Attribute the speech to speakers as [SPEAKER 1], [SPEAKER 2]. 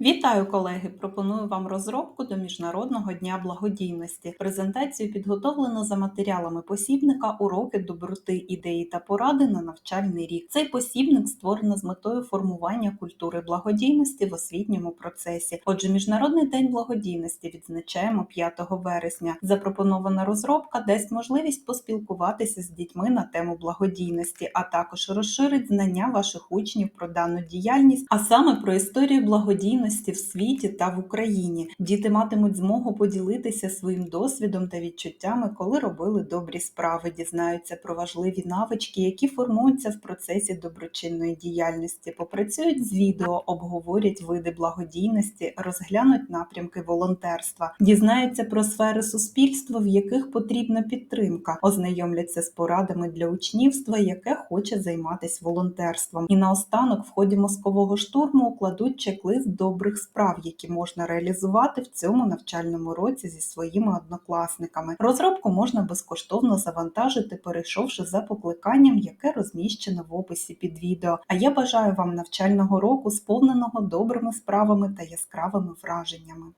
[SPEAKER 1] Вітаю, колеги! Пропоную вам розробку до Міжнародного дня благодійності. Презентацію підготовлено за матеріалами посібника Уроки доброти, ідеї та поради на навчальний рік. Цей посібник створено з метою формування культури благодійності в освітньому процесі. Отже, Міжнародний день благодійності відзначаємо 5 вересня. Запропонована розробка дасть можливість поспілкуватися з дітьми на тему благодійності, а також розширить знання ваших учнів про дану діяльність, а саме про історію благодійності в світі та в Україні. Діти матимуть змогу поділитися своїм досвідом та відчуттями, коли робили добрі справи, дізнаються про важливі навички, які формуються в процесі доброчинної діяльності, попрацюють з відео, обговорять види благодійності, розглянуть напрямки волонтерства, дізнаються про сфери суспільства, в яких потрібна підтримка, ознайомляться з порадами для учнівства, яке хоче займатися волонтерством. І наостанок, в ході мозкового штурму, укладуть чек-лист добрих справ, які можна реалізувати в цьому навчальному році зі своїми однокласниками. Розробку можна безкоштовно завантажити, перейшовши за покликанням, яке розміщено в описі під відео. А я бажаю вам навчального року, сповненого добрими справами та яскравими враженнями.